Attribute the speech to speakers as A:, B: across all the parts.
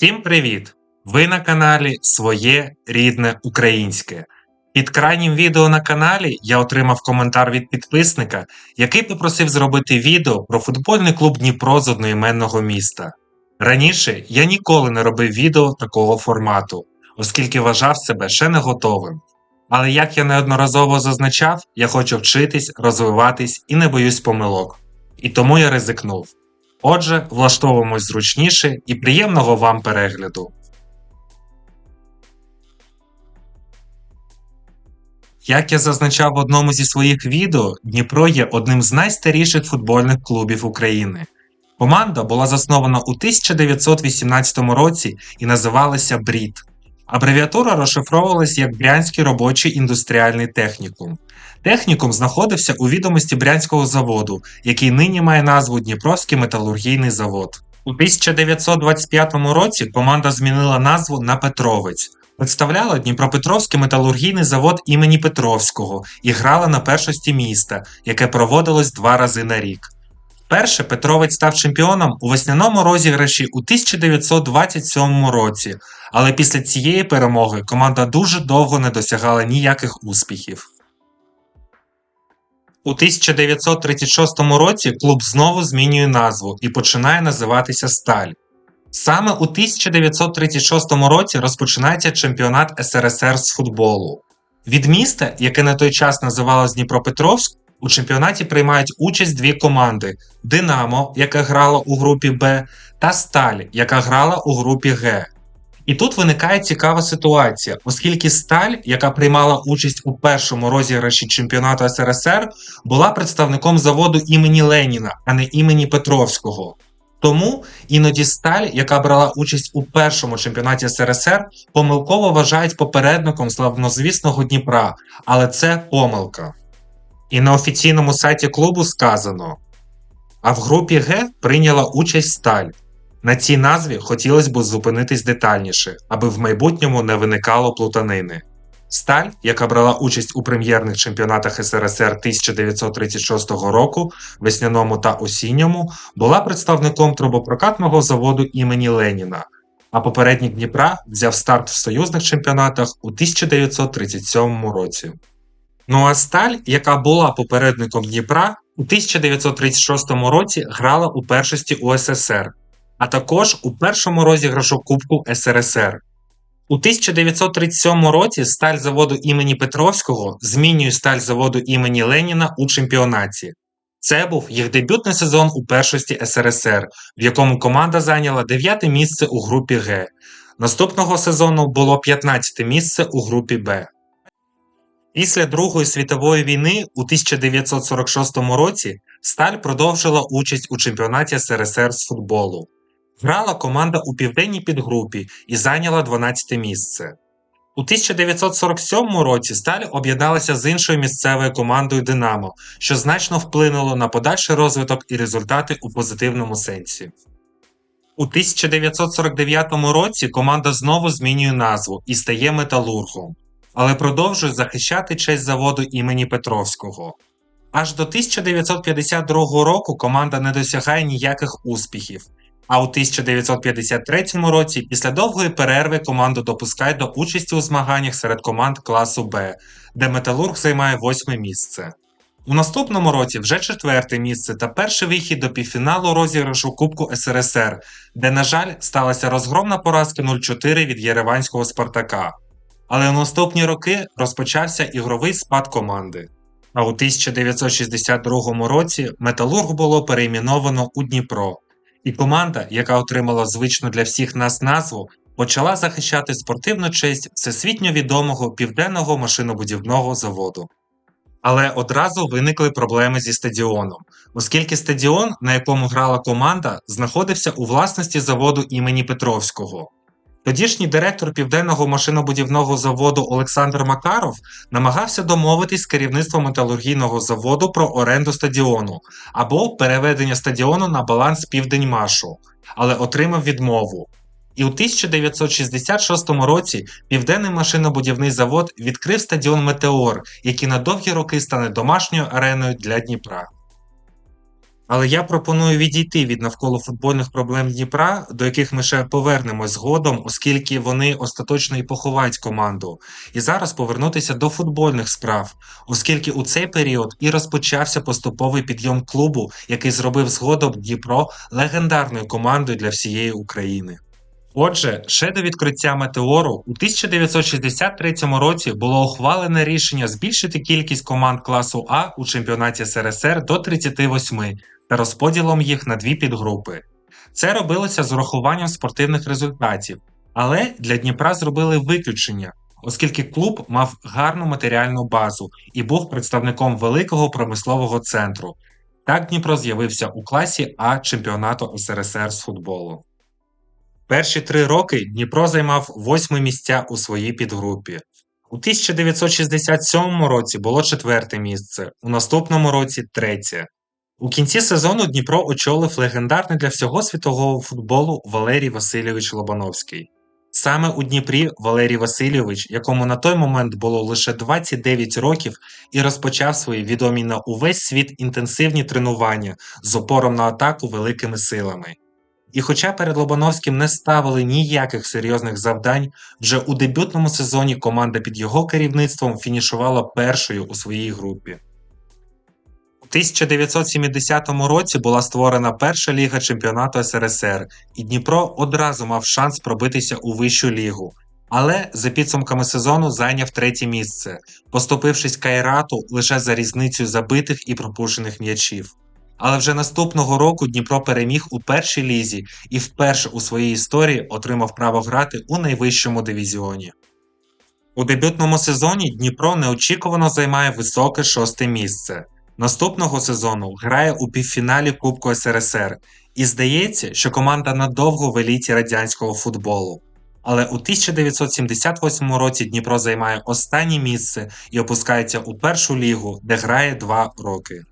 A: Всім привіт! Ви на каналі Своє рідне українське. Під крайнім відео на каналі я отримав коментар від підписника, який попросив зробити відео про футбольний клуб Дніпро з одноіменного міста. Раніше я ніколи не робив відео такого формату, оскільки вважав себе ще не готовим. Але як я неодноразово зазначав, я хочу вчитись, розвиватись і не боюсь помилок. І тому я ризикнув. Отже, влаштовуємось зручніше і приємного вам перегляду. Як я зазначав в одному зі своїх відео, Дніпро є одним з найстаріших футбольних клубів України. Команда була заснована у 1918 році і називалася БРІД. Абревіатура розшифровувалась як Брянський робочий індустріальний технікум. Технікум знаходився у відомості Брянського заводу, який нині має назву Дніпровський металургійний завод. У 1925 році команда змінила назву на Петровець. Представляла Дніпропетровський металургійний завод імені Петровського і грала на першості міста, яке проводилось два рази на рік. Перше Петровець став чемпіоном у весняному розіграші у 1927 році, але після цієї перемоги команда дуже довго не досягала ніяких успіхів. У 1936 році клуб знову змінює назву і починає називатися Сталь. Саме у 1936 році розпочинається чемпіонат СРСР з футболу. Від міста, яке на той час називалось Дніпропетровськ, у чемпіонаті приймають участь дві команди: Динамо, яка грала у групі Б, та Сталь, яка грала у групі Г. І тут виникає цікава ситуація, оскільки Сталь, яка приймала участь у першому розіграші чемпіонату СРСР, була представником заводу імені Леніна, а не імені Петровського. Тому іноді Сталь, яка брала участь у першому чемпіонаті СРСР, помилково вважають попередником славнозвісного Дніпра, але це помилка. І на офіційному сайті клубу сказано: а в групі Г прийняла участь Сталь. На цій назві хотілося б зупинитись детальніше, аби в майбутньому не виникало плутанини. Сталь, яка брала участь у прем'єрних чемпіонатах СРСР 1936 року, весняному та осінньому, була представником трубопрокатного заводу імені Леніна, а попереднік Дніпра взяв старт в союзних чемпіонатах у 1937 році. Ну а Сталь, яка була попередником Дніпра, у 1936 році грала у першості УССР, а також у першому розіграшу Кубку СРСР. У 1937 році сталь заводу імені Петровського змінює сталь заводу імені Леніна у чемпіонаті. Це був їх дебютний сезон у першості СРСР, в якому команда зайняла 9 місце у групі Г. Наступного сезону було 15 місце у групі Б. Після Другої світової війни у 1946 році Сталь продовжила участь у чемпіонаті СРСР з футболу. Грала команда у південній підгрупі і зайняла 12 місце. У 1947 році Сталь об'єдналася з іншою місцевою командою Динамо, що значно вплинуло на подальший розвиток і результати у позитивному сенсі. У 1949 році команда знову змінює назву і стає металургом, але продовжує захищати честь заводу імені Петровського. Аж до 1952 року команда не досягає ніяких успіхів, а у 1953 році, після довгої перерви, команду допускають до участі у змаганнях серед команд класу Б, де Металург займає восьме місце. У наступному році вже четверте місце та перший вихід до півфіналу розіграшу Кубку СРСР, де, на жаль, сталася розгромна поразка 0-4 від Єреванського Спартака. Але у наступні роки розпочався ігровий спад команди. А у 1962 році Металург було перейменовано у Дніпро. І команда, яка отримала звичну для всіх нас назву, почала захищати спортивну честь всесвітньо відомого південного машинобудівного заводу. Але одразу виникли проблеми зі стадіоном, оскільки стадіон, на якому грала команда, знаходився у власності заводу імені Петровського. Тодішній директор південного машинобудівного заводу Олександр Макаров намагався домовитись з керівництвом металургійного заводу про оренду стадіону або переведення стадіону на баланс Південьмашу, але отримав відмову. І у 1966 році Південний машинобудівний завод відкрив стадіон Метеор, який на довгі роки стане домашньою ареною для Дніпра. Але я пропоную відійти від навколо футбольних проблем Дніпра, до яких ми ще повернемось згодом, оскільки вони остаточно і поховають команду. І зараз повернутися до футбольних справ, оскільки у цей період і розпочався поступовий підйом клубу, який зробив згодом Дніпро легендарною командою для всієї України. Отже, ще до відкриття метеору у 1963 році було ухвалене рішення збільшити кількість команд класу А у чемпіонаті СРСР до 38 та розподілом їх на дві підгрупи. Це робилося з урахуванням спортивних результатів, але для Дніпра зробили виключення, оскільки клуб мав гарну матеріальну базу і був представником великого промислового центру. Так Дніпро з'явився у класі А чемпіонату СРСР з футболу. Перші три роки Дніпро займав восьме місця у своїй підгрупі. У 1967 році було четверте місце, у наступному році третє. У кінці сезону Дніпро очолив легендарний для всього світового футболу Валерій Васильович Лобановський. Саме у Дніпрі Валерій Васильович, якому на той момент було лише 29 років, і розпочав свої відомі на увесь світ інтенсивні тренування з опором на атаку великими силами. І хоча перед Лобановським не ставили ніяких серйозних завдань, вже у дебютному сезоні команда під його керівництвом фінішувала першою у своїй групі. У 1970 році була створена перша ліга чемпіонату СРСР, і Дніпро одразу мав шанс пробитися у вищу лігу. Але за підсумками сезону зайняв третє місце, поступившись Кайрату лише за різницею забитих і пропущених м'ячів. Але вже наступного року Дніпро переміг у першій лізі і вперше у своїй історії отримав право грати у найвищому дивізіоні. У дебютному сезоні Дніпро неочікувано займає високе шосте місце. Наступного сезону грає у півфіналі Кубку СРСР, і здається, що команда надовго в еліті радянського футболу. Але у 1978 році Дніпро займає останнє місце і опускається у першу лігу, де грає два роки.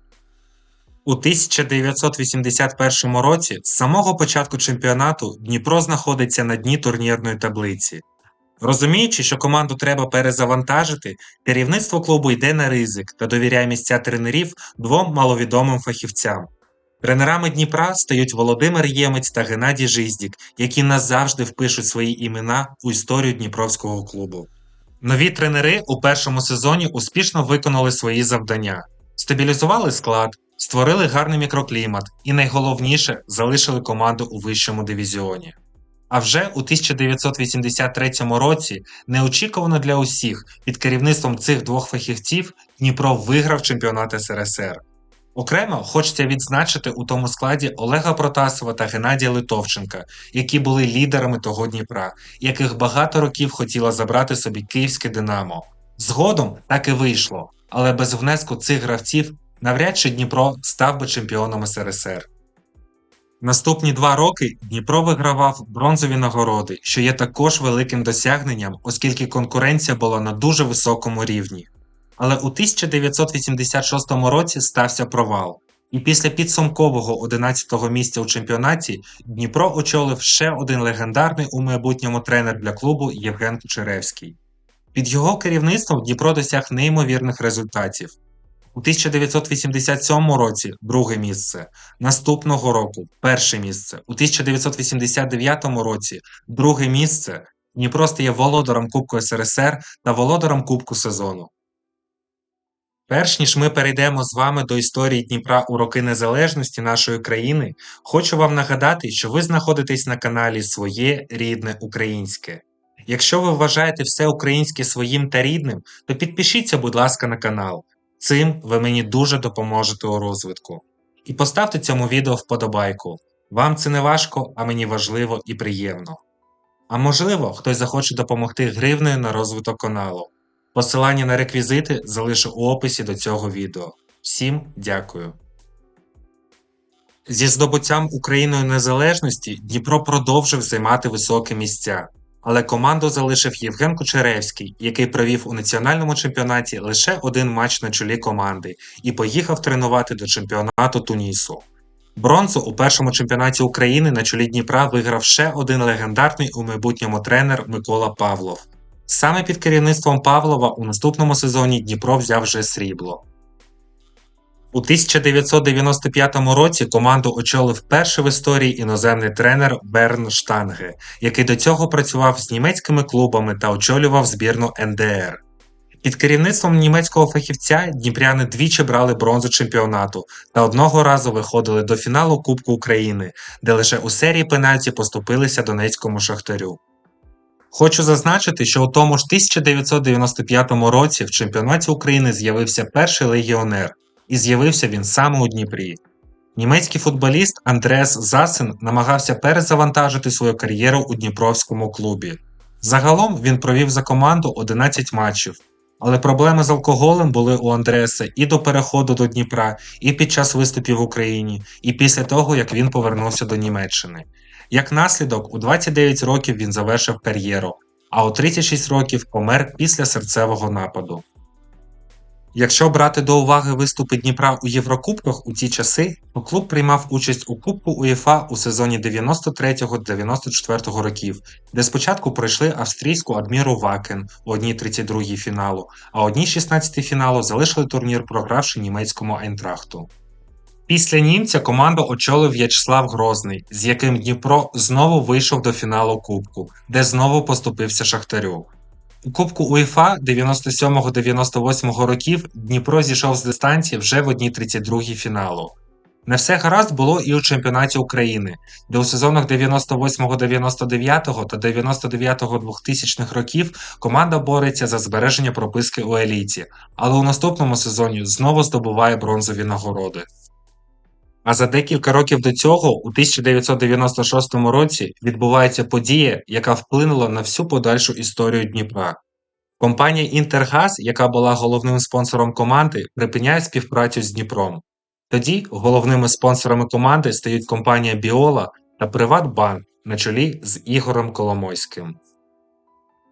A: У 1981 році з самого початку чемпіонату Дніпро знаходиться на дні турнірної таблиці. Розуміючи, що команду треба перезавантажити, керівництво клубу йде на ризик та довіряє місця тренерів двом маловідомим фахівцям. Тренерами Дніпра стають Володимир Ємець та Геннадій Жиздік, які назавжди впишуть свої імена у історію Дніпровського клубу. Нові тренери у першому сезоні успішно виконали свої завдання, стабілізували склад, створили гарний мікроклімат і найголовніше залишили команду у вищому дивізіоні. А вже у 1983 році, неочікувано для усіх, під керівництвом цих двох фахівців Дніпро виграв чемпіонат СРСР. Окремо хочеться відзначити у тому складі Олега Протасова та Геннадія Литовченка, які були лідерами того Дніпра, яких багато років хотіла забрати собі київське Динамо. Згодом так і вийшло, але без внеску цих гравців навряд чи Дніпро став би чемпіоном СРСР. Наступні два роки Дніпро вигравав бронзові нагороди, що є також великим досягненням, оскільки конкуренція була на дуже високому рівні. Але у 1986 році стався провал, і після підсумкового 11-го місця у чемпіонаті Дніпро очолив ще один легендарний у майбутньому тренер для клубу Євген Кучеревський. Під його керівництвом Дніпро досяг неймовірних результатів. У 1987 році друге місце, наступного року перше місце, у 1989 році друге місце. Дніпро стає володаром Кубку СРСР та володаром Кубку сезону. Перш ніж ми перейдемо з вами до історії Дніпра у роки незалежності нашої країни, хочу вам нагадати, що ви знаходитесь на каналі Своє рідне українське. Якщо ви вважаєте все українське своїм та рідним, то підпишіться, будь ласка, на канал. Цим ви мені дуже допоможете у розвитку. І поставте цьому відео вподобайку. Вам це не важко, а мені важливо і приємно. А можливо, хтось захоче допомогти гривнею на розвиток каналу. Посилання на реквізити залишу у описі до цього відео. Всім дякую. Зі здобуттям Україною незалежності Дніпро продовжив займати високі місця, але команду залишив Євген Кучеревський, який провів у національному чемпіонаті лише один матч на чолі команди і поїхав тренувати до чемпіонату Тунісу. Бронзу у першому чемпіонаті України на чолі Дніпра виграв ще один легендарний у майбутньому тренер Микола Павлов. Саме під керівництвом Павлова у наступному сезоні Дніпро взяв вже срібло. У 1995 році команду очолив перший в історії іноземний тренер Берн Штанге, який до цього працював з німецькими клубами та очолював збірну НДР. Під керівництвом німецького фахівця дніпряни двічі брали бронзу чемпіонату та одного разу виходили до фіналу Кубку України, де лише у серії пенальті поступилися Донецькому Шахтарю. Хочу зазначити, що у тому ж 1995 році в чемпіонаті України з'явився перший легіонер, і з'явився він саме у Дніпрі. Німецький футболіст Андреас Засен намагався перезавантажити свою кар'єру у Дніпровському клубі. Загалом він провів за команду 11 матчів, але проблеми з алкоголем були у Андреаса і до переходу до Дніпра, і під час виступів в Україні, і після того, як він повернувся до Німеччини. Як наслідок, у 29 років він завершив кар'єру, а у 36 років помер після серцевого нападу. Якщо брати до уваги виступи Дніпра у Єврокубках у ті часи, то клуб приймав участь у Кубку УЄФА у сезоні 93-94 років, де спочатку пройшли австрійську Адміру Вакен у 1-32 фіналу, а 1-16 фіналу залишили турнір, програвши німецькому Айнтрахту. Після німця команду очолив В'ячеслав Грозний, з яким Дніпро знову вийшов до фіналу Кубку, де знову поступився Шахтарю. У Кубку УЄФА 97-98 років Дніпро зійшов з дистанції вже в 1-32 фіналу. Не все гаразд було і у чемпіонаті України, де у сезонах 98-99 та 99-2000 років команда бореться за збереження прописки у еліті, але у наступному сезоні знову здобуває бронзові нагороди. А за декілька років до цього, у 1996 році, відбувається подія, яка вплинула на всю подальшу історію Дніпра. Компанія Інтергаз, яка була головним спонсором команди, припиняє співпрацю з Дніпром. Тоді головними спонсорами команди стають компанія Біола та Приватбанк на чолі з Ігорем Коломойським.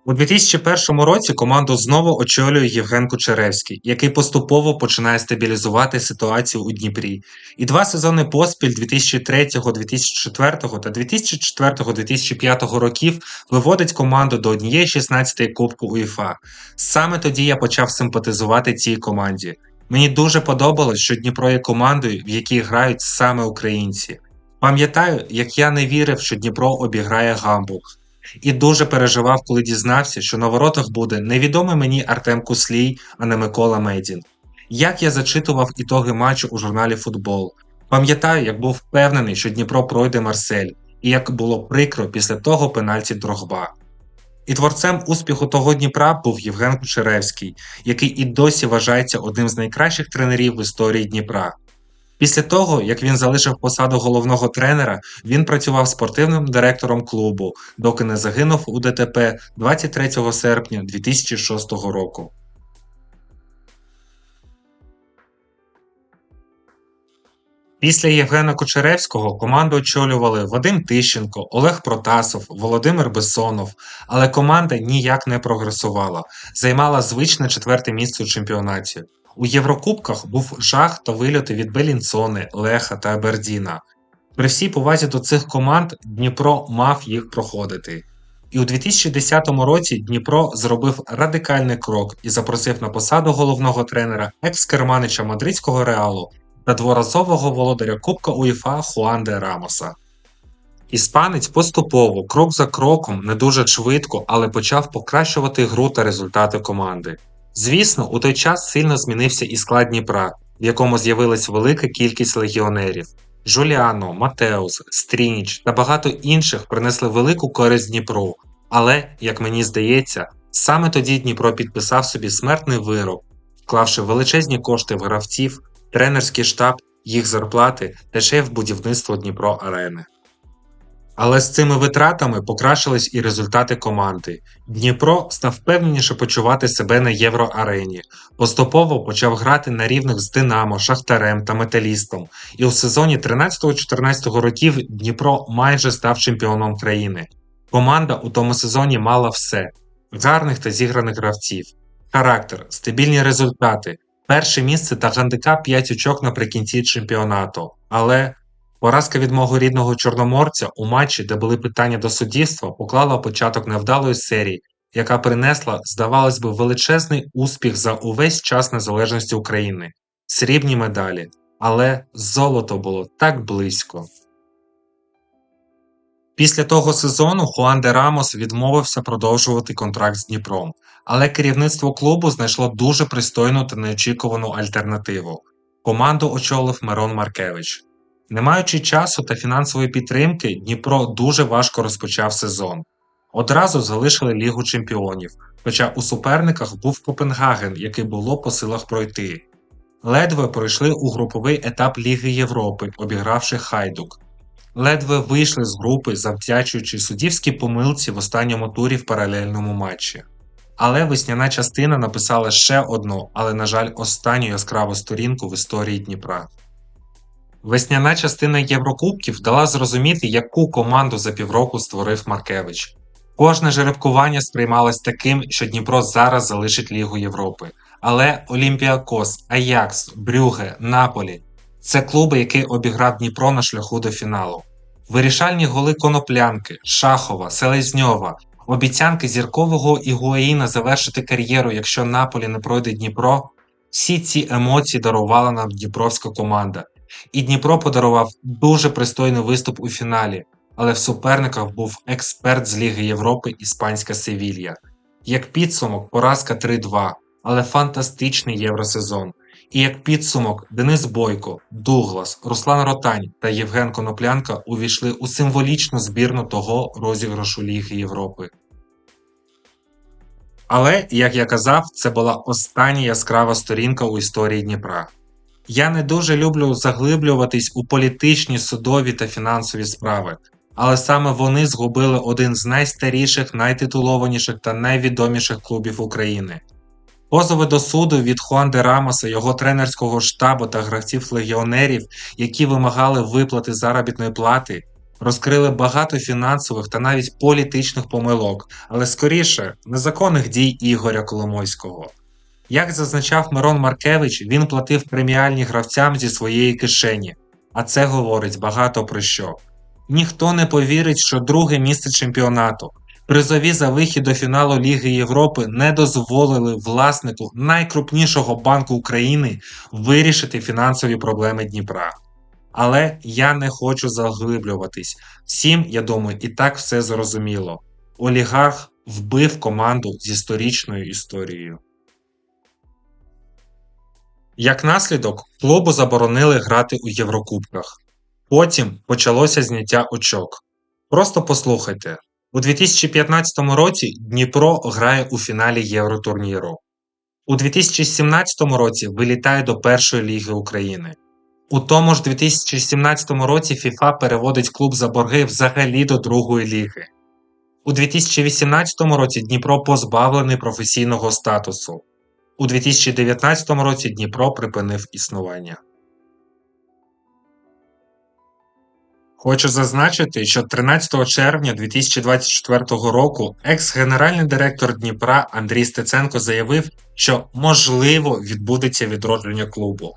A: У 2001 році команду знову очолює Євген Кучеревський, який поступово починає стабілізувати ситуацію у Дніпрі. І два сезони поспіль 2003-2004 та 2004-2005 років виводить команду до однієї 16 Кубку УЄФА. Саме тоді я почав симпатизувати цій команді. Мені дуже подобалось, що Дніпро є командою, в якій грають саме українці. Пам'ятаю, як я не вірив, що Дніпро обіграє Гамбург. І дуже переживав, коли дізнався, що на воротах буде невідомий мені Артем Куслій, а не Микола Медін. Як я зачитував ітоги матчу у журналі Футбол. Пам'ятаю, як був впевнений, що Дніпро пройде Марсель, і як було прикро після того пенальті Дрогба. І творцем успіху того Дніпра був Євген Кучеревський, який і досі вважається одним з найкращих тренерів в історії Дніпра. Після того, як він залишив посаду головного тренера, він працював спортивним директором клубу, доки не загинув у ДТП 23 серпня 2006 року. Після Євгена Кучеревського команду очолювали Вадим Тищенко, Олег Протасов, Володимир Бесонов, але команда ніяк не прогресувала, займала звичне четверте місце у чемпіонаті. У Єврокубках був жах та вильоти від Белінсони, Леха та Абердіна. При всій повазі до цих команд Дніпро мав їх проходити. І у 2010 році Дніпро зробив радикальний крок і запросив на посаду головного тренера екс-керманича мадридського реалу та дворазового володаря Кубка УЄФА Хуанде Рамоса. Іспанець поступово, крок за кроком, не дуже швидко, але почав покращувати гру та результати команди. Звісно, у той час сильно змінився і склад Дніпра, в якому з'явилась велика кількість легіонерів. Жуліано, Матеус, Стрініч та багато інших принесли велику користь Дніпру. Але, як мені здається, саме тоді Дніпро підписав собі смертний вирок, вклавши величезні кошти в гравців, тренерський штаб, їх зарплати та ще й в будівництво Дніпро Арени. Але з цими витратами покращились і результати команди. Дніпро став впевненіше почувати себе на євроарені, поступово почав грати на рівних з Динамо, Шахтарем та Металістом, і у сезоні 13-14 років Дніпро майже став чемпіоном країни. Команда у тому сезоні мала все: гарних та зіграних гравців, характер, стабільні результати, перше місце та гандикап 5 очок наприкінці чемпіонату. Але Поразка від мого рідного чорноморця у матчі, де були питання до суддівства, поклала початок невдалої серії, яка принесла, здавалось би, величезний успіх за увесь час незалежності України. срібні медалі, але золото було так близько. Після того сезону Хуан де Рамос відмовився продовжувати контракт з Дніпром, але керівництво клубу знайшло дуже пристойну та неочікувану альтернативу. Команду очолив Мирон Маркевич. Не маючи часу та фінансової підтримки, Дніпро дуже важко розпочав сезон. Одразу залишили Лігу чемпіонів, хоча у суперниках був Копенгаген, який було по силах пройти. Ледве пройшли у груповий етап Ліги Європи, обігравши Хайдук. Ледве вийшли з групи, завдячуючи суддівській помилці в останньому турі в паралельному матчі. Але весняна частина написала ще одну, але, на жаль, останню яскраву сторінку в історії Дніпра. Весняна частина Єврокубків дала зрозуміти, яку команду за півроку створив Маркевич. Кожне жеребкування сприймалось таким, що Дніпро зараз залишить Лігу Європи. Але Олімпіакос, Аякс, Брюге, Наполі це клуби, які обіграв Дніпро на шляху до фіналу. Вирішальні голи Коноплянки, Шахова, Селезньова, обіцянки зіркового Ігуаїна завершити кар'єру, якщо Наполі не пройде Дніпро. Всі ці емоції дарувала нам дніпровська команда. І Дніпро подарував дуже пристойний виступ у фіналі, але в суперниках був експерт з Ліги Європи Іспанська Севілья. Як підсумок, поразка 3-2, але фантастичний євросезон. І як підсумок, Денис Бойко, Дуглас, Руслан Ротань та Євген Коноплянка увійшли у символічну збірну того розіграшу Ліги Європи. Але, як я казав, це була остання яскрава сторінка у історії Дніпра. Я не дуже люблю заглиблюватись у політичні, судові та фінансові справи, але саме вони згубили один з найстаріших, найтитулованіших та найвідоміших клубів України. Позови до суду від Хуан де Рамоса, його тренерського штабу та гравців-легіонерів, які вимагали виплати заробітної плати, розкрили багато фінансових та навіть політичних помилок, але скоріше незаконних дій Ігоря Коломойського. Як зазначав Мирон Маркевич, він платив преміальні гравцям зі своєї кишені, а це говорить багато про що. Ніхто не повірить, що друге місце чемпіонату, призові за вихід до фіналу Ліги Європи не дозволили власнику найкрупнішого банку України вирішити фінансові проблеми Дніпра. Але я не хочу заглиблюватись. Всім, я думаю, і так все зрозуміло. Олігарх вбив команду з історичною історією. Як наслідок, клубу заборонили грати у Єврокубках. Потім почалося зняття очок. Просто послухайте: у 2015 році Дніпро грає у фіналі Євротурніру. У 2017 році вилітає до першої ліги України. У тому ж 2017 році ФІФА переводить клуб за борги взагалі до другої ліги. У 2018 році Дніпро позбавлений професійного статусу. У 2019 році Дніпро припинив існування. Хочу зазначити, що 13 червня 2024 року екс-генеральний директор Дніпра Андрій Стеценко заявив, що можливо відбудеться відродження клубу.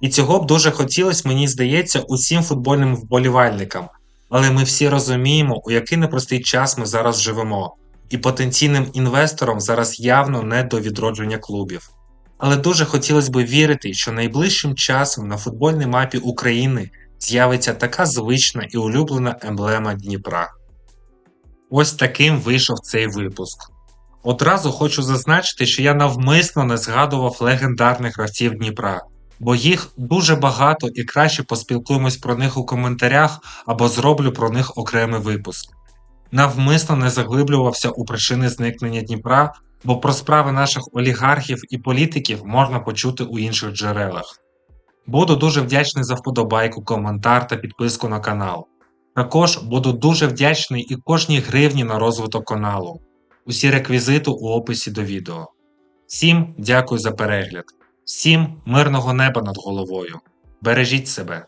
A: І цього б дуже хотілося, мені здається, усім футбольним вболівальникам. Але ми всі розуміємо, у який непростий час ми зараз живемо, і потенційним інвесторам зараз явно не до відродження клубів. Але дуже хотілося б вірити, що найближчим часом на футбольній мапі України з'явиться така звична і улюблена емблема Дніпра. Ось таким вийшов цей випуск. Одразу хочу зазначити, що я навмисно не згадував легендарних гравців Дніпра, бо їх дуже багато і краще поспілкуємось про них у коментарях або зроблю про них окремий випуск. Навмисно не заглиблювався у причини зникнення Дніпра, бо про справи наших олігархів і політиків можна почути у інших джерелах. Буду дуже вдячний за вподобайку, коментар та підписку на канал. Також буду дуже вдячний і кожній гривні на розвиток каналу. Усі реквізити у описі до відео. Всім дякую за перегляд, всім мирного неба над головою. Бережіть себе!